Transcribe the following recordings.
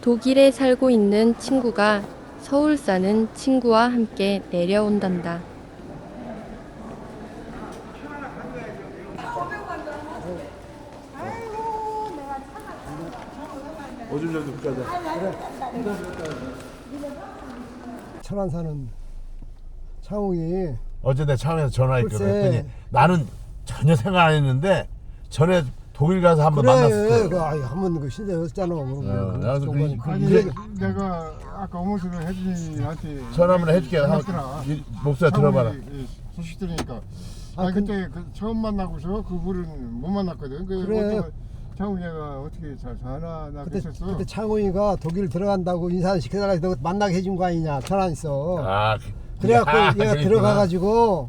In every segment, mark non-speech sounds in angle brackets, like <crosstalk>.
독일에 살고 있는 친구가 서울 사는 친구와 함께 내려온단다. 오줌 가자. 천안 사는 창욱이 어제 내 차원에서 전화했거든. 글쎄. 나는 전혀 생각 안 했는데 전에 독일 가서 한번 그래 만났을 그 때. 아이 한번 그 신세였잖아 뭐 어, 나도 그- 그 아니 이제- 내가 아까 오모스를 혜진이한테 전화 한번 해줄게. 해놨더라. 이 목소리 들어봐라. 예, 소식 들으니까 아, 아 근- 그때 그 처음 만나고서 그 불은 못 만났거든. 그 그래. 창훈이가 어떻게 잘 전화 나 그때 그랬었어. 그때 창욱이가 독일 들어간다고 인사 시켜달라고 너 만나게 해준 거 아니냐 있어 아, 그- 그래갖고 아, 얘가 그랬구나. 들어가가지고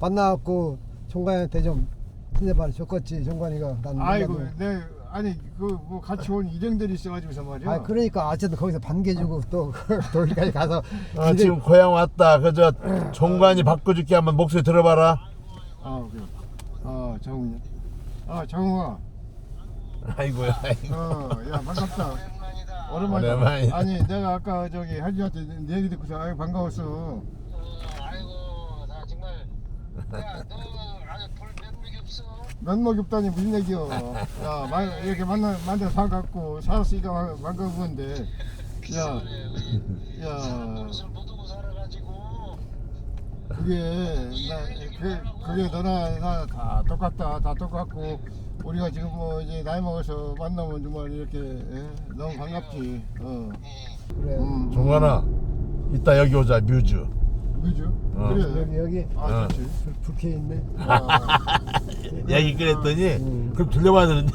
만나갖고 종관이한테 좀 신세발을 줬겠지 종관이가 난 아이고 몰라도. 내 아니 그 뭐 같이 온 일행들이 있어가지고서 말이야. 아 그러니까 어쨌든 거기서 반겨주고 또 독일까지 <laughs> 가서 아, 지금 고향 왔다. 그저 종관이 바꿔줄게 한번 목소리 들어봐라. 아 그래. 아 장훈이. 아 장훈아. 아이고야. 아이고. 어야 반갑다. 오랜만이다. 오랜만이다. 아니 내가 아까 저기 혜진한테 내 얘기 듣고서 아유 반가웠어. 어, 아이고 나 정말 야너 면목이 없어 면목이 없다니 무슨 얘기여. 야, 만, 이렇게 만나, 만나 사갖고 살았으니까 반- 반가운데. 야, 야, 못 살아가지고 그게, 나, 그, 그게 너나 나다 똑같다. 다 똑같고. 우리가 지금 뭐 이제 나이 먹어서 만나면 정말 이렇게 예? 너무 반갑지. 어. 그래 음, 종관아, 이따 여기 오자 뮤즈. 그죠? 어. 그래. 여기 여기 아, 좋지. 불- 불쾌 있네 <laughs> 아, 얘기 그랬더니 음. 그럼 들려봐야 되는데.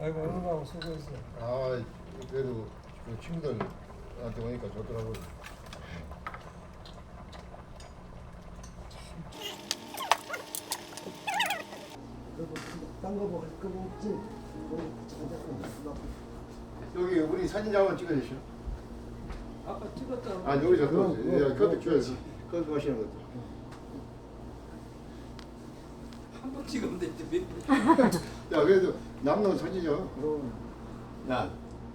아이고 오늘하고 수고했어 아, 그래도 그 친구들한테 오니까 좋더라고. 딴거 먹을 거 없지 우리 같이 가자 여기 우리 사진 한번 찍어주시오. 아까 찍었잖아 아 여기서 그럼, 또 그럼, 예, 그것도 찍어야지. 그것도 하시는 것도. 한 번 찍으면 되지 몇야 그래도 남는 사진이요. 야,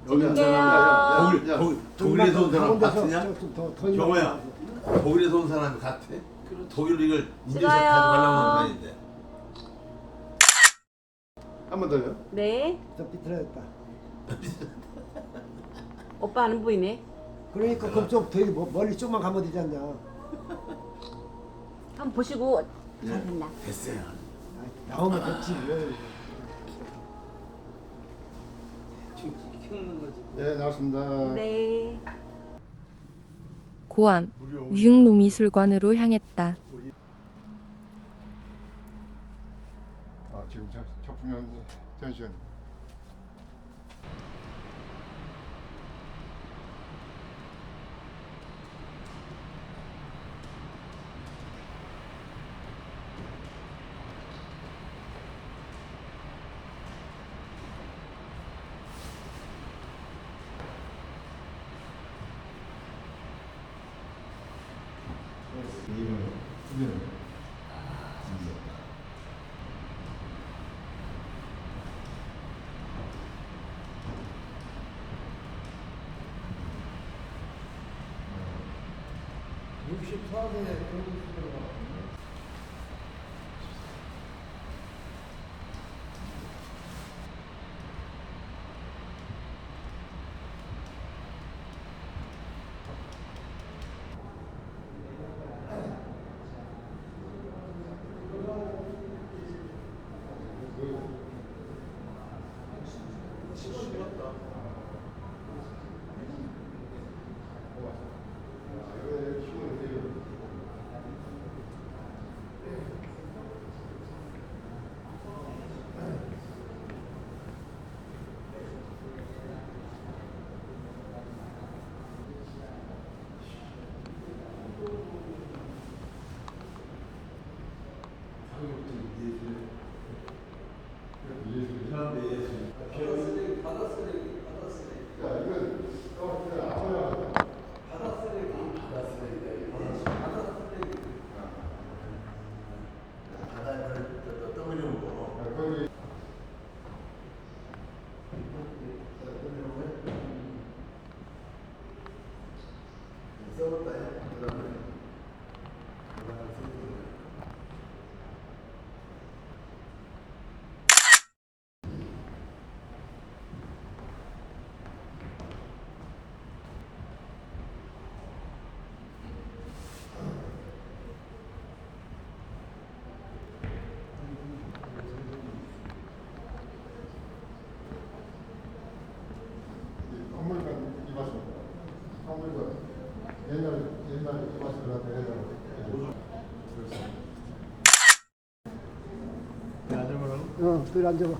여기 야, 야, 독일, 야. 독일, 독일에서 온 사람 같으냐? 경호야. 독일에서 온 사람 같아? 독일 이걸 인증샷 거 아닌데. 한 번 더요. 네. 좀 삐뚤어졌다 오빠 안 보이네. 그러니까 그럼 좀 되게 뭐- 멀리 좀만 가면 되지 않냐 한번 보시고 잘했나. 됐어요. 아이, 나오면 됐지 뭘. 네 나왔습니다. 네. 고암 유흥노미술관으로 향했다. 아 지금 저 작품이 전시관. 64세 결국 수술을 받았습니다. 对战去吧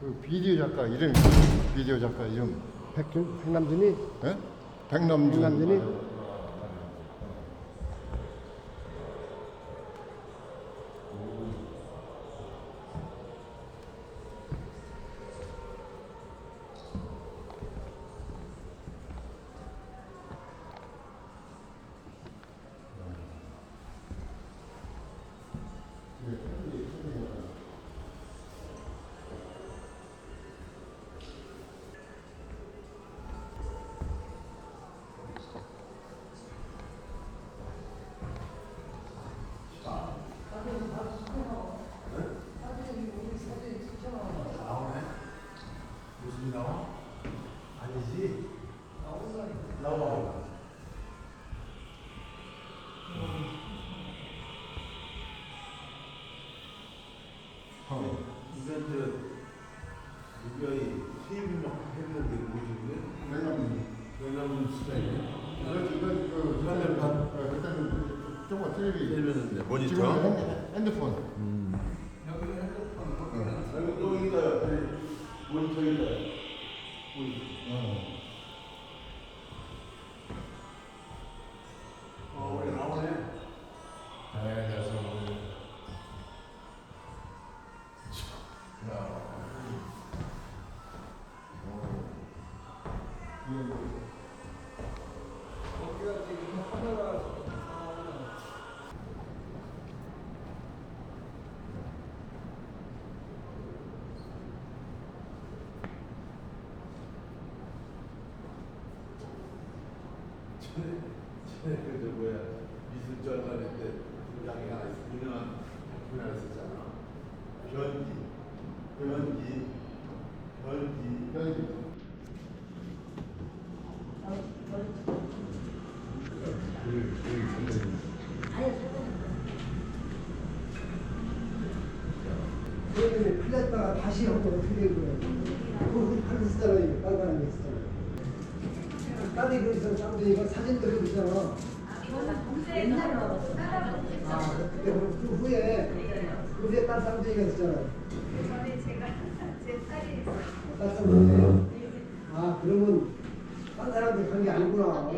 그 비디오 작가 이름 비디오 작가 이름 백준, 백남준이 예? 백남준. 백남준이 모니터 그 뭐야 미술전환 때 부장이 하나 있어 유명한 작품이 하나 있었잖아 변기 변기 변기 현지. 그러면 풀렸다가 다시 한번 어떻게 된 거야? 그거 팔 쓰잖아요. 빨간한 게 있잖 아. 딸이 그래서 쌍둥이가 사진 들고 있잖아. 아, 그때 그, 그 후에 그 후에 딸 쌍둥이가 있잖아요. 전에 제가 제 딸이 딸 쌍둥이. 아, 그러면 딴 사람들 그런 게 아니구나.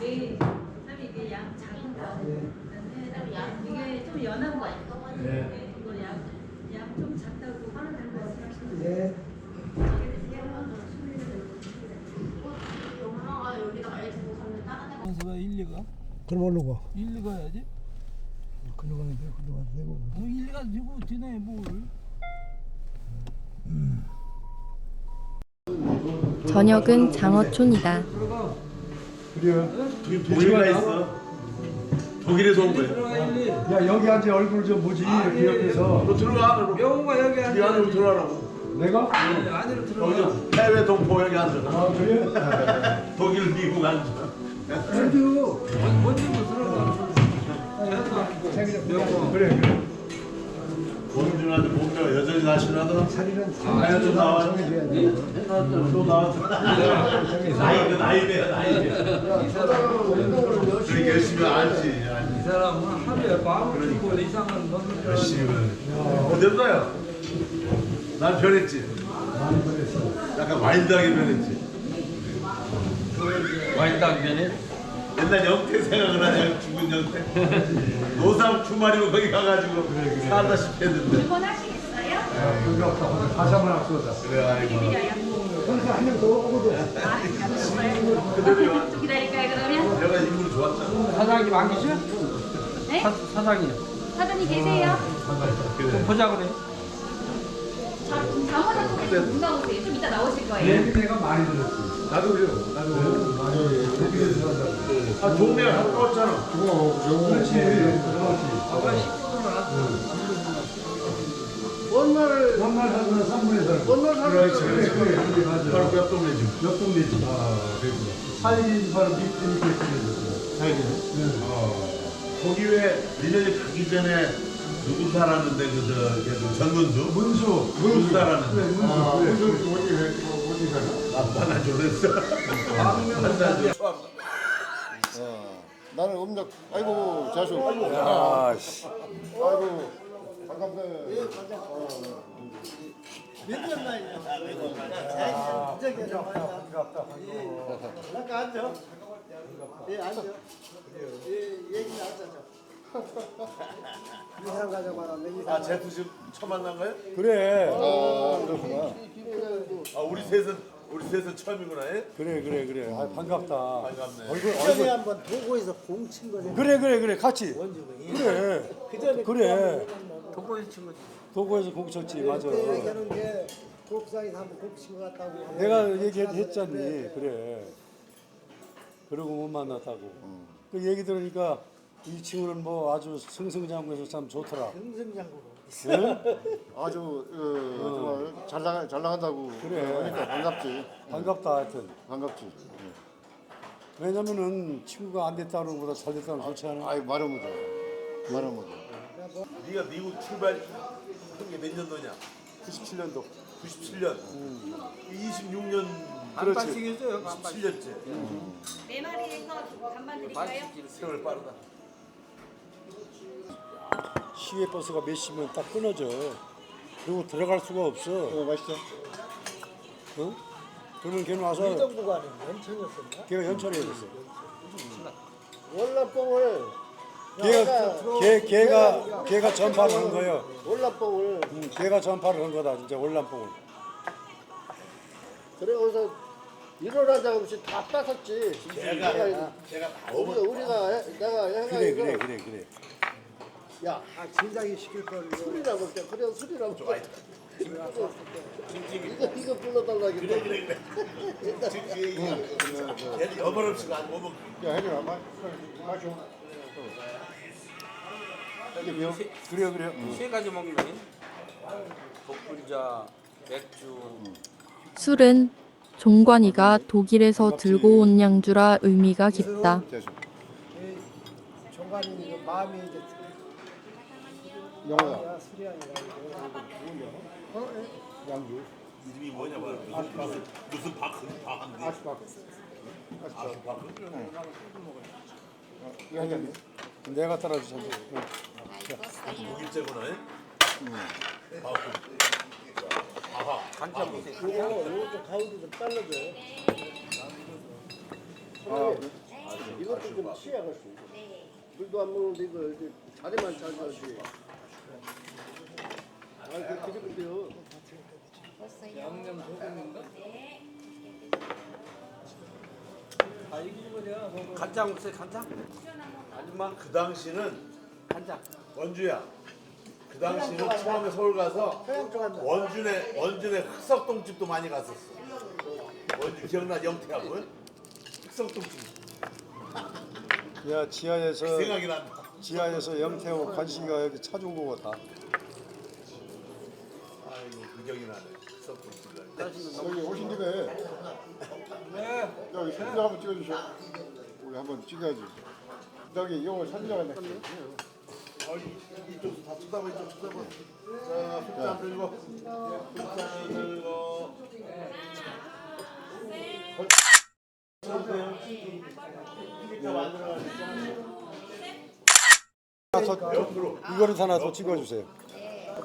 네, 그다음에 이게 양 작은 거. 그다음에 양 이게 좀 연한 거. 네. 이거 양양좀 작다고 하는 데 말씀하시는 네. 선수가 1, 2가? 그럼 얼른 가. 1, 2가 해야지. 글로 가야 돼. 글로 가야 되고. 뭐 1, 2가 지고 뒤내 뭘. 저녁은 장어촌이다. 독일가 있어. 독일에서 온 거야. 야 여기 앉아 얼굴 좀 보지 이렇게 옆에서. 너 들어가 안으로. 명호가 여기 이 앉아. 안으로 들어가라고. 내가? 안으로 들어가. 여기 해외 동포 여기 앉아. 아 그래? <laughs> 독일 미국 앉아. 저도. 먼저 뭐 들어가. 명호. 그래 그래. 봉준한테 몸매가 여전히 날씬하더라. 자리는 아유, 좀 돼. 또 나왔어. 나이가 나이배야 나이배. 그렇게 열심히 알지. 이 사람은 하루에 마음을 주고 이상한 놈들. 열심히. 어딜 가요? 난 변했지. 많이 보냈어. 약간 와일드하게 변했지. 와인당 변해? 옛날 영태 생각을 하냐 죽은 영태. <laughs> 노상 주말이면 거기 가가지고 살다시피 했는데. 여기 없다. 다시 한번 앞서자. 그래 아이고. 형사 한명더 오거든. 그대로 좀 기다릴까요 그러면? 내가 인물이 좋았잖아. 사장님 안 계셔? 네? 사, 사장님. 사장님 계세요? 그래. 보자 그래. 장어장 좀 나오세요. 좀 이따 나오실 거예요. 얘기 내가 많이 들었지. 나도 그래요. 나도 그래요. 많이 여기에 들어간다고. 아 동네가 가까웠잖아. 그렇지. 그렇지. 아까 식구나. 원날 원날 사는 3분의 3. 원날 사는 그렇지. 그래 그래 그래 맞아. 바로 그옆 동네 집. 옆 동네지. 아 바로 밑에 밑에 있어. 사이드네. 어. 거기 왜 니네들 가기 전에 누구 살았는데 그저 걔도 전문수? 문수. 문수 살았는데. 그래 문수. 아, 그래. 어디 어디 왜 어디 가나? 하나 졸랬어. 어, 나는 음력 아이고 자수. 야, 씨. 아이고 반갑다. 아 제프 지금 처음 만난 거야? 그래. 아 그렇구나. 아 우리 셋은 우리 셋은 처음이구나. 예? 그래 그래 그래. 아 반갑다. 반갑네. 얼굴 전에 얼굴. 한번 도고에서 공친 거네. 그래 그래 그래 같이. 원주가. 그래. 그 전에 그래. 독보에서 친 거지. 도구에서 공 쳤지 맞아. 그때 얘기하는 게 곱상에서 한번 공친 것 같다고. 내가 얘기했잖니. 그래. 그러고 못 만났다고. 그 얘기 들으니까 이 친구는 뭐 아주 승승장구해서 참 좋더라. 승승장구로. <laughs> 아주 어, 정말 잘 나가 잘 나간다고. 그래. 그러니까 반갑지. 반갑다 하여튼. 반갑지. 왜냐면은 친구가 안 됐다는 것보다 잘 됐다는 좋지 않아? 아이 말은 못해. 말은 못해. 네가 미국 출발 한 게 몇 년도냐? 97년도. 97년. 26년 반반씩 해줘요. 반반씩. 7년째. 네 마리에서 반반 드릴까요? 세월 빠르다. 시외 버스가 몇 시면 딱 끊어져. 그리고 들어갈 수가 없어. 어, 맛있어. 어? 그러면 걔는 와서 이정부가 아닌 연천이었었나? 걔가 연천에 있었어. 월남봉을 걔가 걔 걔가 걔가 전파를 한 거예요. 월남봉을 응, 걔가 전파를 한 거다 진짜 월남봉을. 그래서 일어나자 없이 다 뺏었지. 걔가 내가 걔가 다 우리가 오면 우리가 해- 내가 그래 그래 그래 그래. 야, 아, 진작에 시킬 걸 술이나 먹자. 그래 술이나 먹자. 이거 이거 불러달라 그래. 그래 그래 그래. 지금 그 얘기야. 걔는 여벌 없이 안 오면 야 혜리야 마 마셔. 그래 그래. 응. 세 가지 먹는 거니? 맥주. 술은 종관이가 독일에서 들고 온 양주라 의미가 깊다. 종관이 마음이 이제 영호야. 야, 술이 아니라 이거 양주. 이름이 뭐냐 봐. 무슨 무슨 무슨 바크 바한데. 아스박. 아스파크. 이거 한 잔. 내가 따라주자. 독일제구나. 예? 바크. 바하. 이거 이거 좀 가운데 좀 잘라줘요. 이것도 좀 취약할 수 있어. 물도 안 먹는데 이거 이렇게 자리만 잘라야지. 간장 없어요 간장? 아줌마 그 당시는 간장. 원주야. 그 당시는 처음에 서울 가서 좋아한다. 원준의 원준의 흑석동 집도 많이 갔었어. 원주 기억나 영태하고 흑석동 집 야 지하에서 생각이 난다. 지하에서 영태하고 관식이가 여기 찾아온 거 같다. 여기 오신 김에 네. 여기 사진 한번 찍어주셔. 우리 한번 찍어야지. 저기 이거 사진 찍었네. 어, 이- 이쪽도 다 쳐다봐 이쪽 쳐다봐. 자 숫자 들고 숫자 들고. 이거를 하나 더 찍어주세요.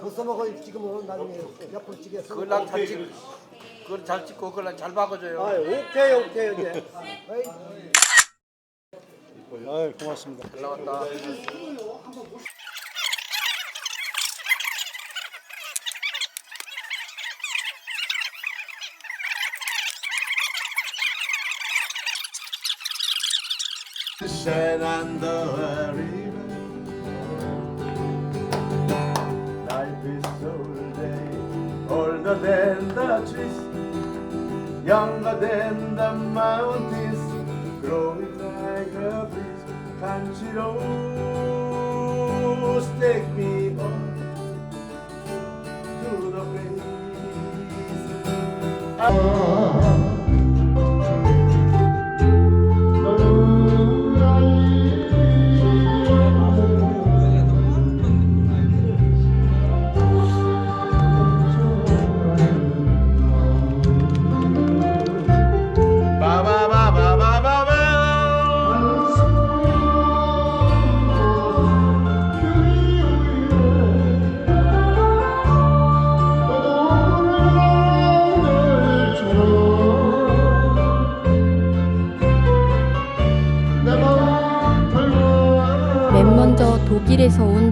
못 써먹어 지금은 나중에 옆으로 찌겠어. 그걸랑 잘 찍. 그걸 잘 찍고 그걸랑 잘 박아줘요. 아, 오케이 오케이 이제. 어이. 아 고맙습니다. 잘 나왔다. Shine on the river. Life is so day, older than the trees, younger than the mountains, growing like a breeze. Country roads take me on to the place. 맨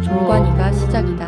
종관이가 시작이다.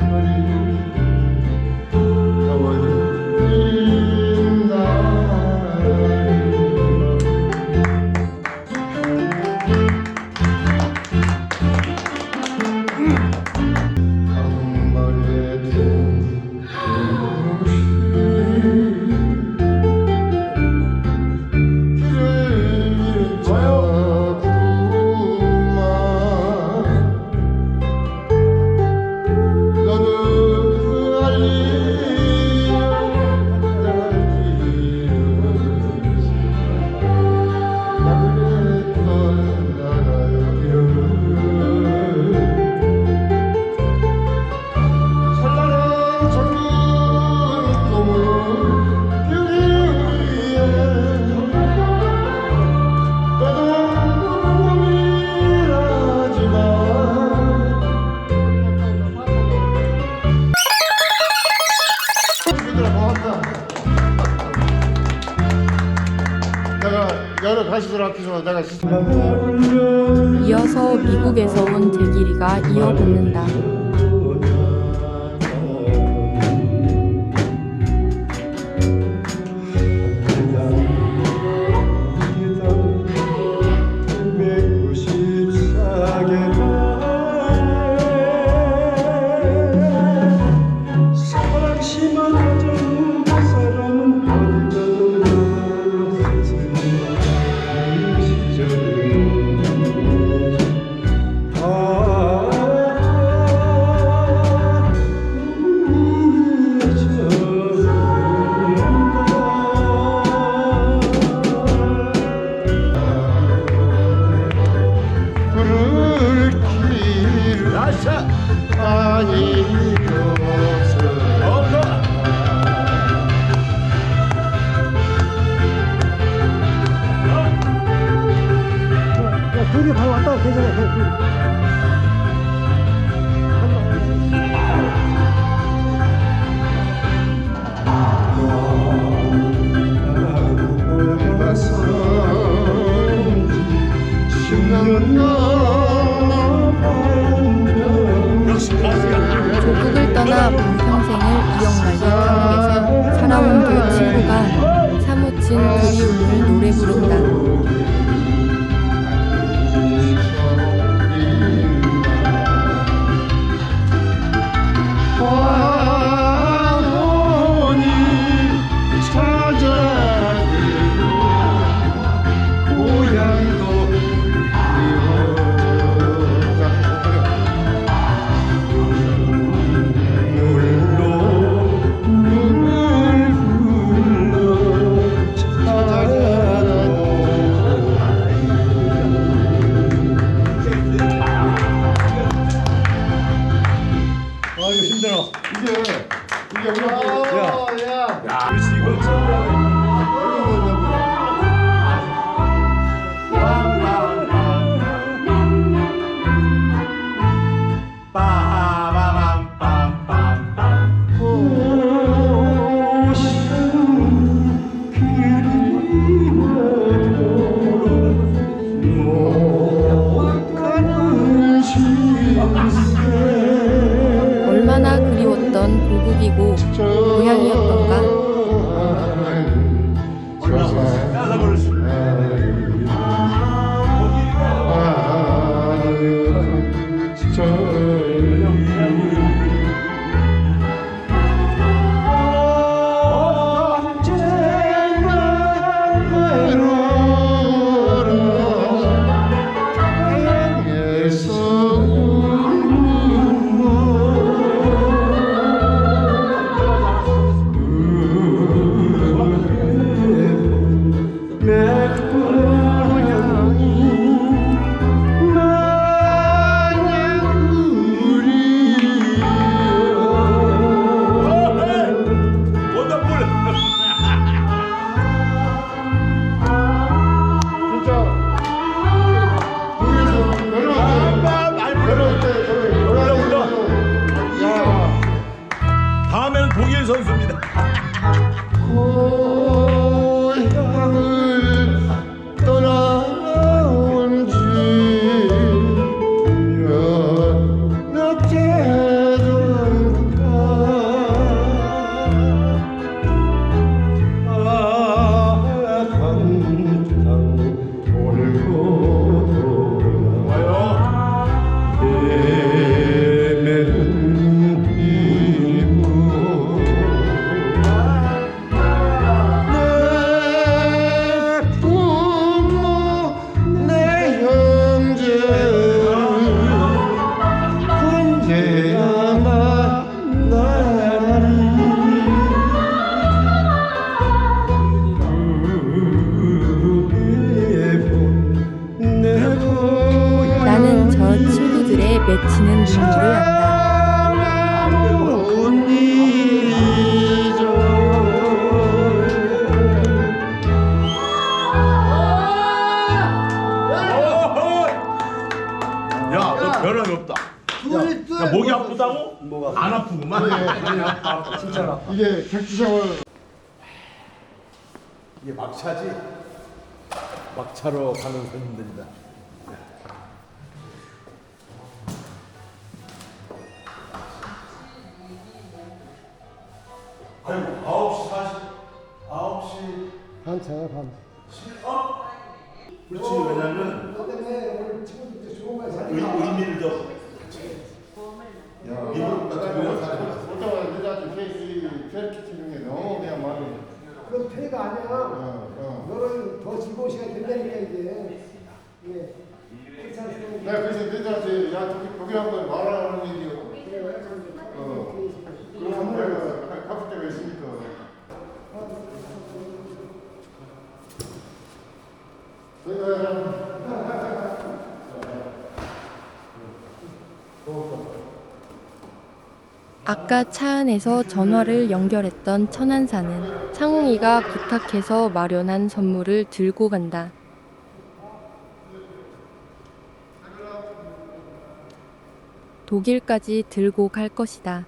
내가 이어서 미국에서 온 대길이가 이어붙는다. 조국을 떠나 본평생을 이영만의 감옥에서 살아온 두 친구가 사무친 그리움을 노래 부른다. 맺히는 눈물을 안다. 못 잊어 야, 너 변함이 없다. 야, 목이 아프다고? 뭐가? 안 아프구만. <laughs> 진짜. 이게 객주생활 이게 막차지. 막차로 가는 손님들이다. 아이고, 9시 40, 9시 반차가 반. 그렇지, 왜냐면 때문에 오늘 친구들 좋은 말 의, 잘했다. 의미를 좀. 미국 같은 경우는 보통 여자들 케이스 페르키트 중에 너무 그냥 많이 그건 패가 아니야. 어, 어. 너는 더 즐거운 시간 된다니까 이제. 예. 내가 그래서 너희들한테 야 저기 거기 한번 말하라는 얘기요 어. 그럼 내가 갚을 때가 있으니까 아까 차 안에서 전화를 연결했던 천안사는 상웅이가 부탁해서 마련한 선물을 들고 간다. 독일까지 들고 갈 것이다.